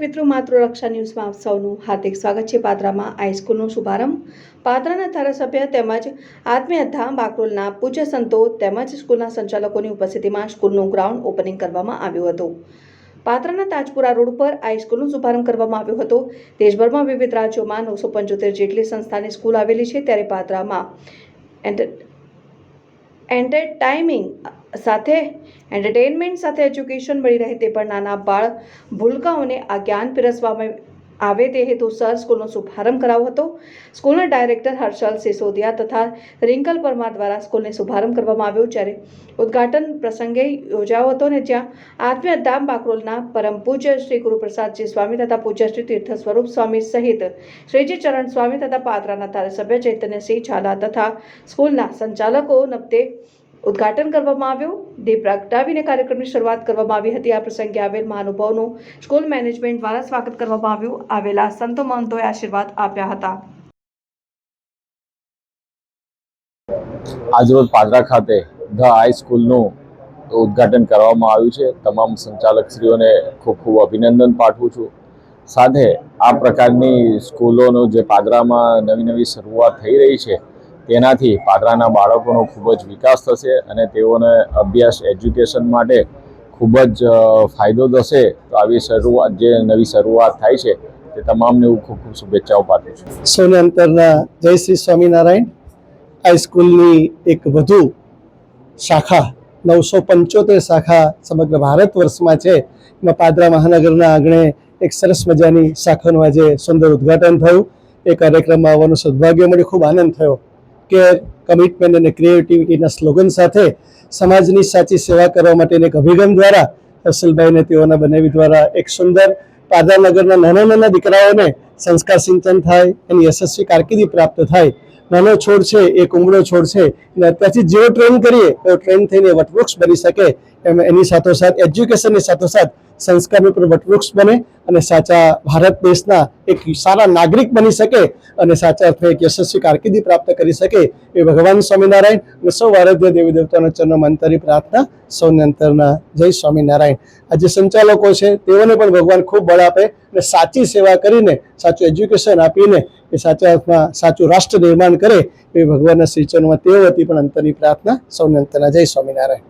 દર્શક મિત્રો માતૃરક્ષા ન્યૂઝમાં આપ સૌનું હાર્દિક સ્વાગત છે પાદરામાં હાઈસ્કૂલનો શુભારંભ. પાદરાના ધારાસભ્ય તેમજ આત્મીયધામ બાકરોલના પૂજ્ય સંતો તેમજ સ્કૂલના સંચાલકોની ઉપસ્થિતિમાં સ્કૂલનું ગ્રાઉન્ડ ઓપનિંગ કરવામાં આવ્યું હતું. પાત્રના તાજપુરા રોડ પર સ્કૂલનો શુભારંભ કરવામાં આવ્યો હતો. દેશભરમાં વિવિધ રાજ્યોમાં નવસો પંચોતેર જેટલી સંસ્થાની સ્કૂલ આવેલી છે. ત્યારે પાત્રામાં એન્ટરટાઇમિંગ સાથે એન્ટરટેનમેન્ટ સાથે એજ્યુકેશન મળી રહે તે પણ નાના બાળ ભૂલકાઓને આ જ્ઞાન પીરસવામાં આવે તે હેતુસર સ્કૂલનો શુભારંભ કરાવ્યો હતો. સ્કૂલના ડાયરેક્ટર હર્ષલ સિસોદિયા તથા રિંકલ પરમાર દ્વારા સ્કૂલને શુભારંભ કરવામાં આવ્યો જ્યારે ઉદ્ઘાટન પ્રસંગે યોજાયો હતો ને જ્યાં આત્મીયધામ બાકરોલના પરમ પૂજ્ય શ્રી ગુરુપ્રસાદજી સ્વામી તથા પૂજ્ય શ્રી તીર્થ સ્વરૂપ સ્વામી સહિત શ્રીજી ચરણ સ્વામી તથા પાત્રાના ધારાસભ્ય ચૈતન્યસિંહ ઝાલા તથા સ્કૂલના સંચાલકો નબ્તે ઉદ્ઘાટન કરવામાં આવ્યું. દીપ પ્રગટાવીને કાર્યક્રમની શરૂઆત કરવામાં આવી હતી. આ પ્રસંગે આવેલ મહાનુભાવનું સ્કૂલ મેનેજમેન્ટ દ્વારા સ્વાગત કરવામાં આવ્યું. આવેલા સંતો મહંતોએ આશીર્વાદ આપ્યા હતા. આજરોજ પાદરા ખાતે ધ હાઈ સ્કૂલનું ઉદ્ઘાટન કરવામાં આવ્યું છે. તમામ સંચાલકશ્રીઓને ખૂબ ખૂબ અભિનંદન પાઠવું છું. સાથે આ પ્રકારની સ્કૂલોનો જે પાદરામાં નવી નવી શરૂઆત થઈ રહી છે તેનાથી પાદરાના બાળકોનો ખૂબ જ વિકાસ થશે અને તેઓને અભ્યાસ, એજ્યુકેશન માટે ખૂબ જ ફાયદો થશે. તો આવી શરૂઆત, જે નવી શરૂઆત થાય છે, તે તમામને હું ખૂબ ખૂબ શુભેચ્છાઓ પાઠવું છું. સૌને અંતરના જય શ્રી સ્વામિનારાયણ. હાઈસ્કૂલની એક વધુ શાખા, નવસો પંચોતેર શાખા સમગ્ર ભારત વર્ષમાં છે. એમાં પાદરા મહાનગરના આંગણે એક સરસ મજાની શાખાનું આજે સુંદર ઉદ્ઘાટન થયું. એ કાર્યક્રમમાં આવવાનું સદભાગ્ય મળ્યું ખૂબ આનંદ થયો. કે કમિટમેન્ટ અને ક્રિએટિવિટીના સ્લોગન સાથે સમાજની સાચી સેવા કરવા માટેના એક અભિગમ દ્વારા હર્ષલભાઈને તેઓના બનાવી દ્વારા એક સુંદર પાદરાનગરના નાના નાના દીકરાઓને સંસ્કાર સિંચન થાય, એની યશસ્વી કારકિર્દી પ્રાપ્ત થાય. નાનો છોડ છે એ કુમળો છોડ છે. અને અત્યારથી જેવો ટ્રેન કરીએ એવો ટ્રેન થઈને વટવૃક્ષ બની શકે. એની સાથોસાથ, એજ્યુકેશનની સાથોસાથ સંસ્કારનું પણ વટવૃક્ષ બને અને સાચા ભારત દેશના એક સારા નાગરિક બની શકે અને સાચા અર્થે એક યશસ્વી કારકિર્દી પ્રાપ્ત કરી શકે એ ભગવાન સ્વામિનારાયણ. અને સૌ આરાધ્ય દેવી દેવતાના ચરણોમાં અંતરી પ્રાર્થના, સૌને અંતરના જય સ્વામિનારાયણ. આ જે સંચાલકો છે, તેઓને પણ ભગવાન ખૂબ બળ આપે અને સાચી સેવા કરીને, સાચું એજ્યુકેશન આપીને, એ સાચા અર્થમાં સાચું રાષ્ટ્ર નિર્માણ કરે એ ભગવાનના શ્રીચરણમાં તેઓ વતી પણ અંતરની પ્રાર્થના, સૌને અંતરના જય સ્વામિનારાયણ.